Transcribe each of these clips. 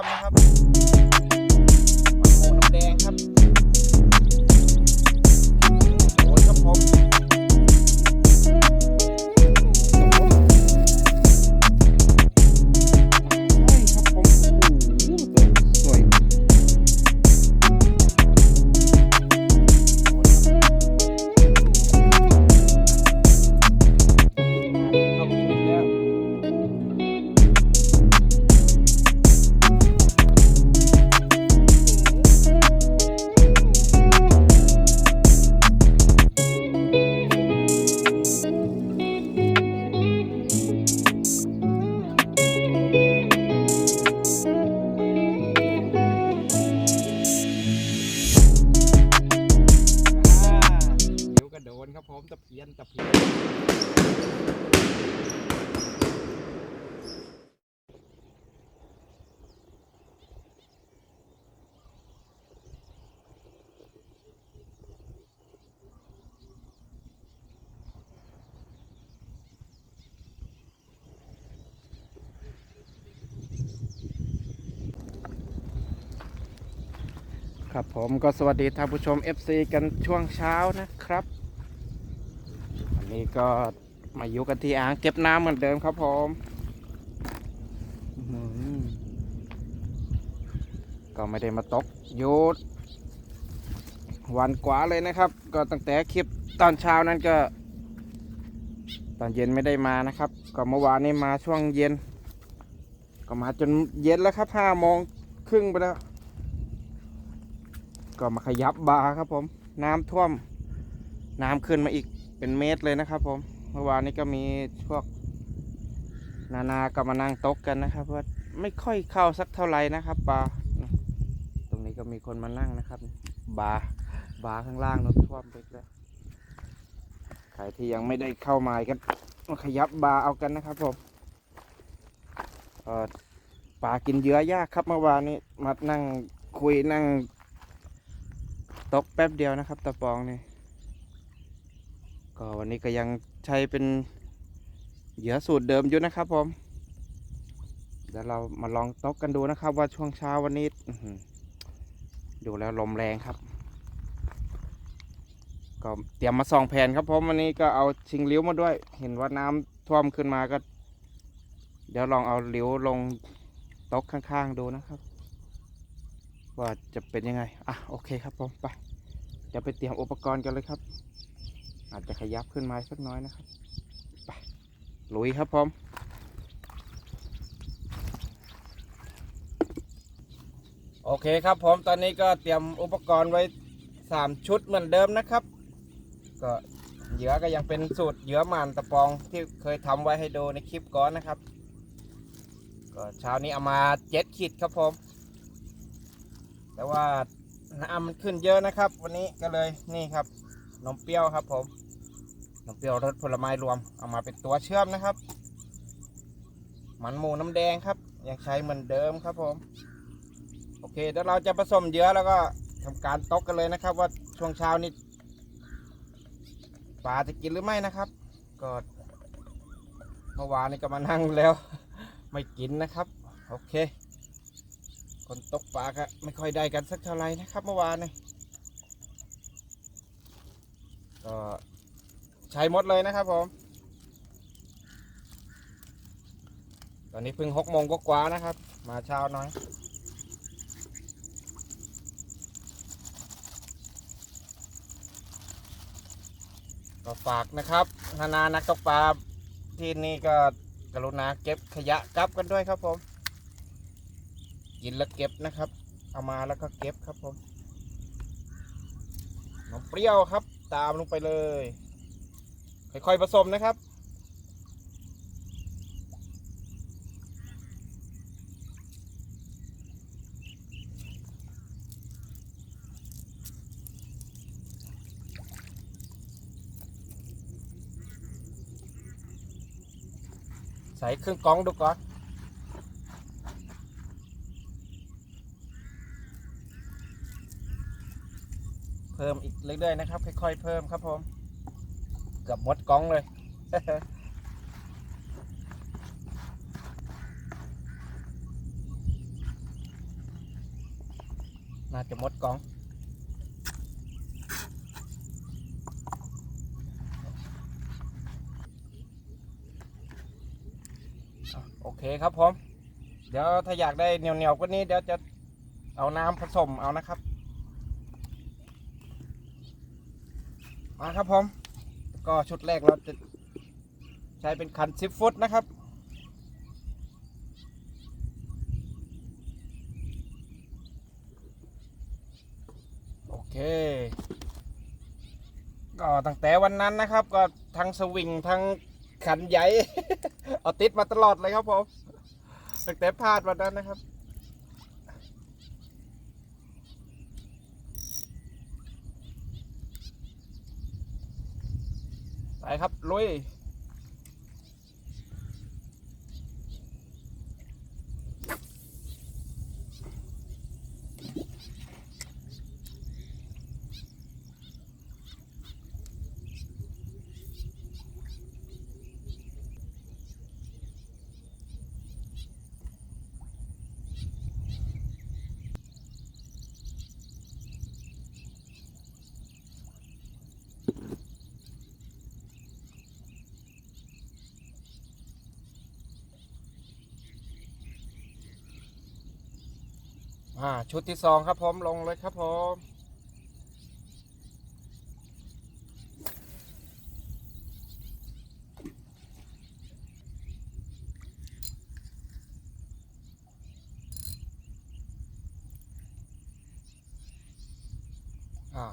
มนะครับมัน ครับผมก็สวัสดีท่านผู้ชม FC กันช่วงเช้านะครับวันนี้ก็มาอยู่กันที่อ่างเก็บน้ำเหมือนเดิมครับผมก็ไม่ได้มาตกยุดวันกว่าเลยนะครับ ก็ตั้งแต่คลิปตอนเช้านั้นก็ ตอนเย็นไม่ได้มานะครับ ก็เมื่อวานนี้มาช่วงเย็น ก็มาจนเย็นแล้วครับห้าโมงครึ่งไปแล้ว ก็มาขยับบาครับผม น้ำท่วม น้ำขึ้นมาอีกเป็นเมตรเลยนะครับผมเมื่อวานนี้ก็มีพวก นานาก็มานั่งตกกันนะครับว่าไม่ค่อยเข้าสักเท่าไหร่นะครับบาตรงนี้ก็มีคนมานั่งนะครับ บาบาข้างล่างนั้นท่วมไปแล้วใครที่ยังไม่ได้เข้ามากันมาขยับบาเอากันนะครับผมปลากินเยื่อยากครับเมื่อวานนี้มานั่งคุยนั่ง ตกแป๊บเดียวนะครับ ตะปองนี่ก็วันนี้ก็ยังใช้เป็นเหยื่อสูตรเดิมอยู่นะครับผมเดี๋ยวเรามาลองตกกันดูนะครับ ว่าช่วงเช้าวันนี้ดูแล้วลมแรงครับ ก็เตรียมมาสองแผ่นครับผมวันนี้ก็เอาชิงลิ้วมาด้วย เห็นว่าน้ำท่วมขึ้นมาก็ เดี๋ยวลองเอาลิ้วลงตกข้างๆดูนะครับ ว่าจะเป็นยังไง อะโอเคครับผมไปจะไปเตรียมอุปกรณ์กันเลยครับ อาจจะขยับขึ้นมาสักน้อยนะครับไปลุยครับผมโอเคครับผมตอนนี้ก็เตรียมอุปกรณ์ไว้ 3 ชุดเหมือนเดิมนะครับ ก็เหยื่อก็ยังเป็นสูตรเหยื่อหมันตะปองที่เคยทำไว้ให้ดูในคลิปก่อนนะครับ ก็เช้านี้เอามาเจ็ดขีดครับผม แต่ว่าน้ำมันขึ้นเยอะนะครับ วันนี้ก็เลยนี่ครับนมเปรี้ยวครับผมนมเปรี้ยวรสผลไม้รวมเอามาเป็นตัวเชื่อมนะครับ มันหมูน้ำแดงครับ ยังใช้เหมือนเดิมครับผม โอเคเดี๋ยวเราจะผสมเยอะแล้วก็ทำการตกกันเลยนะครับ ว่าช่วงเช้านี้ปลาจะกินหรือไม่นะครับ ก็เมื่อวานนี้ก็มานั่งแล้ว ไม่กินนะครับ โอเค คนตกปลาก็ไม่ค่อยได้กันสักเท่าไหร่นะครับ เมื่อวานนี่ก็ใช้หมดเลยนะครับผม ตอนนี้เพิ่งหกโมงกว่านะครับ มาเช้าน้อย ก็ฝากนะครับ นานานักตกปลาที่นี่ก็กรุณาเก็บขยะกลับกันด้วยครับผม กินแล้วเก็บนะครับ เอามาแล้วก็เก็บครับผมน้ำเปรี้ยวครับ ตามลงไปเลย ค่อยๆผสมนะครับ ใส่เครื่องกรองดูก่อน พิ่มอีกเรื่อยๆนะครับ ค่อย ๆ เพิ่มครับผมเกือบหมดกล่องเลย น่าจะหมดกล่องโอเคครับผม เดี๋ยวถ้าอยากได้เหนียวๆกว่านี้เดี๋ยวจะเอาน้ำผสมเอานะครับ มาครับผม ก็ชุดแรกเราจะใช้เป็นคันซิฟฟุตนะครับ โอเค ก็ตั้งแต่วันนั้นนะครับ ก็ทั้งสวิงทั้งขันใหญ่ เอาติดมาตลอดเลยครับผม ตั้งแต่พลาดวันนั้นนะครับ ไปครับลุย อ่าชุดที่สองครับผมลงเลยครับผมอ่า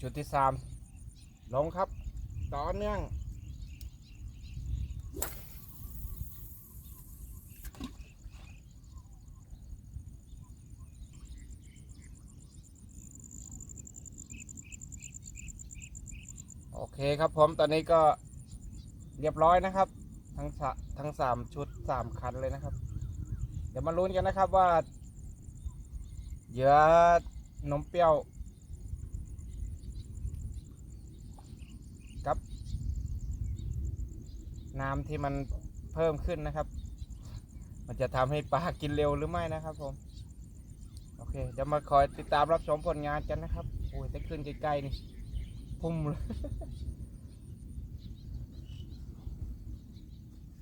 ชุดที่สามลงครับ ต่อเนื่อง เคครับผมตอนนี้ก็เรียบร้อยนะครับ ทั้งสทั้งสามชุดสามคันเลยนะครับ เดี๋ยวมาลุ้นกันนะครับว่าเหยื่อนมเปรี้ยวกับ น้ำที่มันเพิ่มขึ้นนะครับ มันจะทำให้ปลากินเร็วหรือไม่นะครับผมโอเคเดี๋ยวมาคอยติดตามรับชมผลงานกันนะครับโอ้ยถ้าขึ้นใกล้ๆนี่ มเลย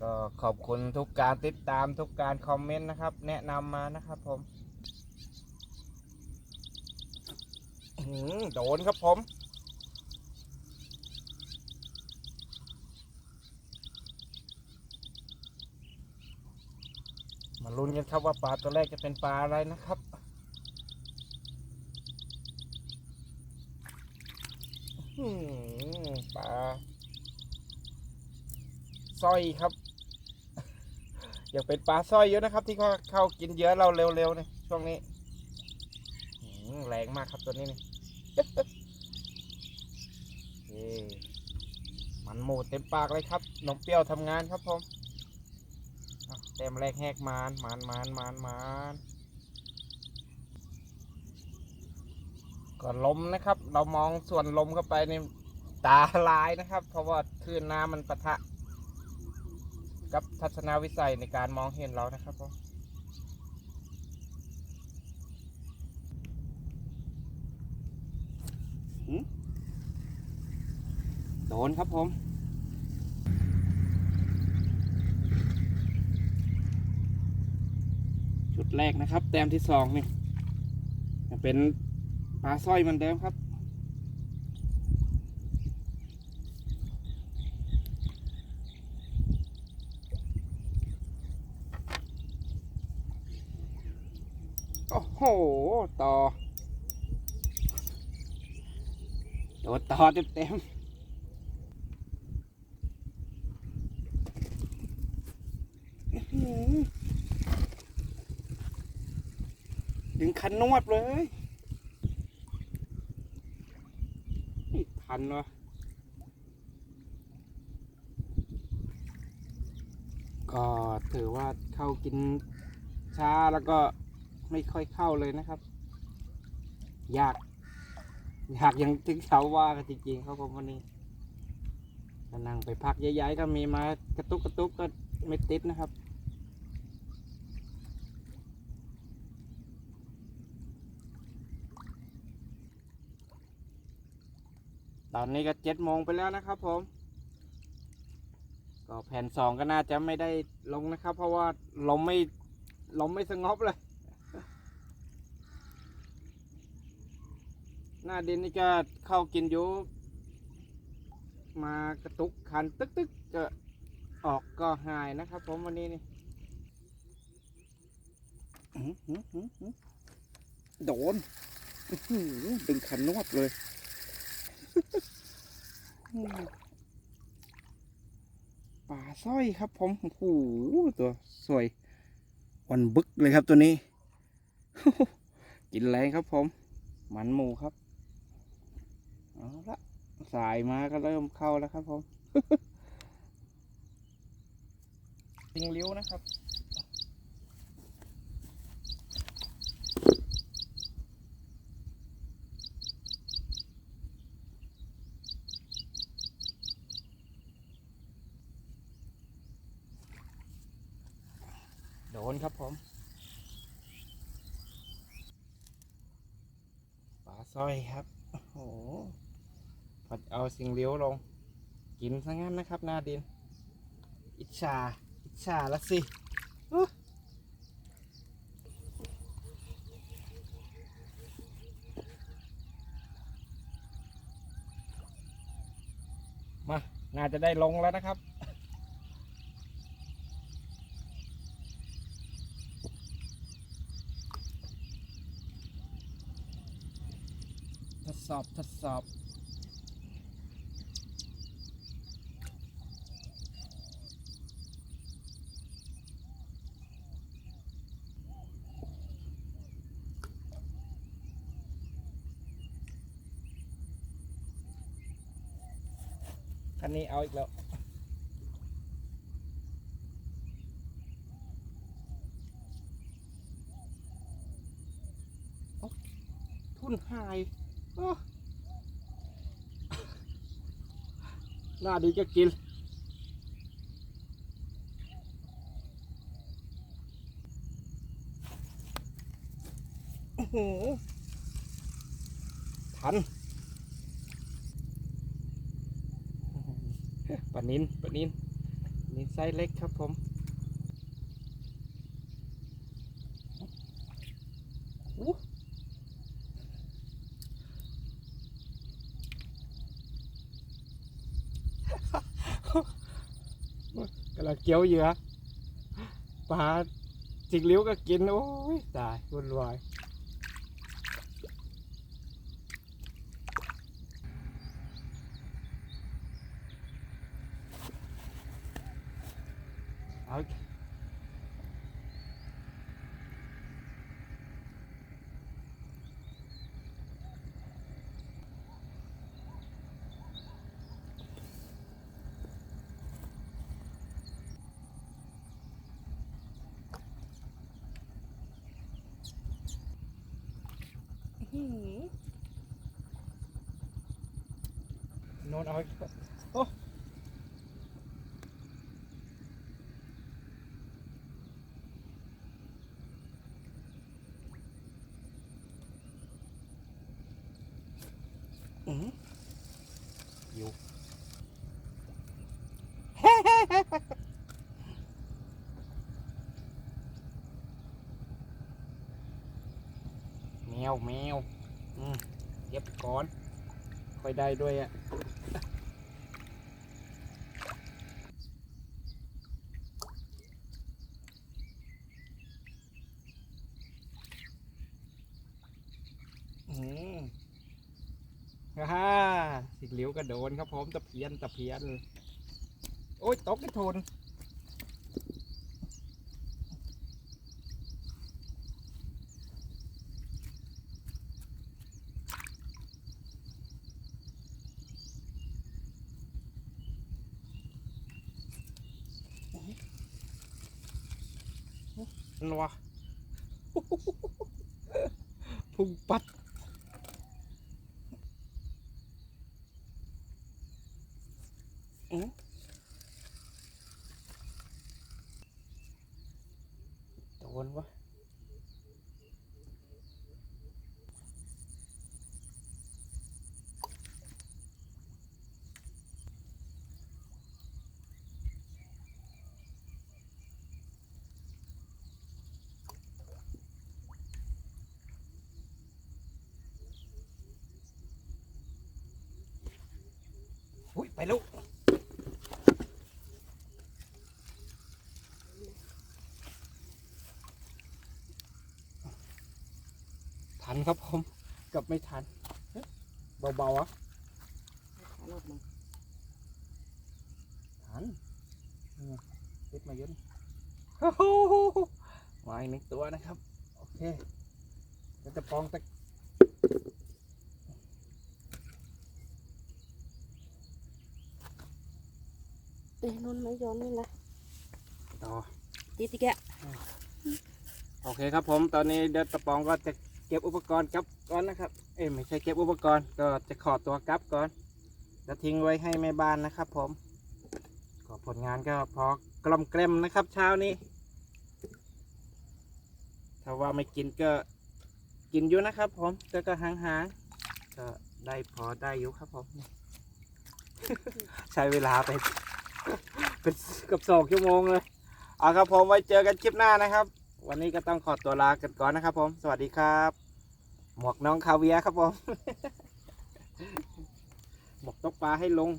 ก็ขอบคุณทุกการติดตามทุกการคอมเมนต์นะครับ แนะนำมานะครับผมหือโดนครับผม มาลุ้นกันครับว่าปลาตัวแรกจะเป็นปลาอะไรนะครับ อื้อหือปลา สร้อยครับ อยากเป็นปลาสร้อยเยอะนะครับ ที่เขาเข้ากินเยอะเราเร็วๆเนี่ยช่วงนี้แรงมากครับตัวนี้นี่มันหมูเต็มปากเลยครับนมเปรี้ยวทำงานครับผมอะเต็มแรกแหกมานมานมานมานมานก็ลมนะครับ เรามองส่วนลมเข้าไปในตาลายนะครับ เพราะว่าคลื่นน้ำมันปะทะ ทัศนวิสัยในการมองเห็นเรานะครับผมโดนครับผมจุดแรกนะครับ แต้มที่สองนี่เป็นปลาสร้อยเหมือนเดิมครับ โอ้โห ต่อ โดดต่อเต็มเต็มๆอื้อหือดึงคันนวดเลยไม่ทันวะก็ถือว่าเข้ากินช้าแล้วก็ไม่ค่อยเข้าเลยนะครับ อยาก อยากยังถึงเขาว่ากันจริงๆเขาก็วันนี้ก็นั่งไปพักใหญ่ๆก็มีมากระตุกกระตุกก็ไม่ติดนะครับตอนนี้ก็เจ็ดโมงไปแล้วนะครับผม ก็แผ่นสองก็น่าจะไม่ได้ลงนะครับ เพราะว่าลมไม่ลมไม่สงบเลย หน้าดินนี่จะเข้ากินอยู่มากระตุกคันตึกตึกๆจะออกก็หายนะครับ ผมวันนี้นี่โดนอื้อหือดึงคันนวดเลยป่าสร้อยครับ ผมโอ้โหตัวสวยวันบึกเลยครับตัวนี้ กินแรงครับผม มันหมูครับ เอาละสายมาก็เริ่มเข้าแล้วครับผมติงเลี้ยวนะครับโดนครับผมปลาสร้อยครับ เอาสิ่งเลี้ยวลง กินซะงั้นนะครับ หน้าดิน อิจฉาอิจฉาละสิมา น่าจะได้ลงแล้วนะครับ ทดสอบ ทดสอบ คันนี้เอาอีกแล้ว ทุนหายโอ้น่าดีก็กินโอ้โหทัน ปลานินปลานินปลนินไซส์เล็กครับผมอู้กำลังเกี่ยวเหยื่อปลาจิกเลี้ยวก็กิน โอ้ยตายวุ่นวาย เอาอีกอื้อหือโนนเอาอีกโอ้ อืมอยู่ แมวแมวอืมเก็บก่อนค่อยได้ด้วยอะอืมฮ่าสิเหลียวกระโดนครับผมตะเพียนตะเพียน โอ้ยตกกระโทน นัวพุ่งปัด อืมโดนวะ ลูกทันครับผมเกับไม่ทันเฮ้ยเบาๆอะเอารถมาทันนี่ไงติดมาเยอะนี่โอ้โหมาอีกหนึ่งตัวนะครับ โอเคเราจะปองตะ อ้ยนุ่นไม่ย้อนนี่ละต่อตีติแกะโอเคครับผมตอนนี้เดินตะปองก็จะเก็บอุปกรณ์กลับก่อนนะครับ เอ้ยไม่ใช่เก็บอุปกรณ์ก็จะขอตัวกลับก่อนจะทิ้งไว้ให้แม่บ้านนะครับ ผมก็ผลงานก็พอกลอมเกลมนะครับ เช้านี้ ถ้าว่าไม่กินก็กินอยู่นะครับ ผมแต่ก็ห่างๆก็ได้พอได้อยู่ครับผม ใช้เวลาไป เป็นกับสองชั่วโมงเลยเอาครับผมไว้เจอกันคลิปหน้านะครับ วันนี้ก็ต้องขอตัวลากันก่อนนะครับ ผม สวัสดีครับ หมวกน้องคาเวียครับผมหมวกตกปลาให้ลง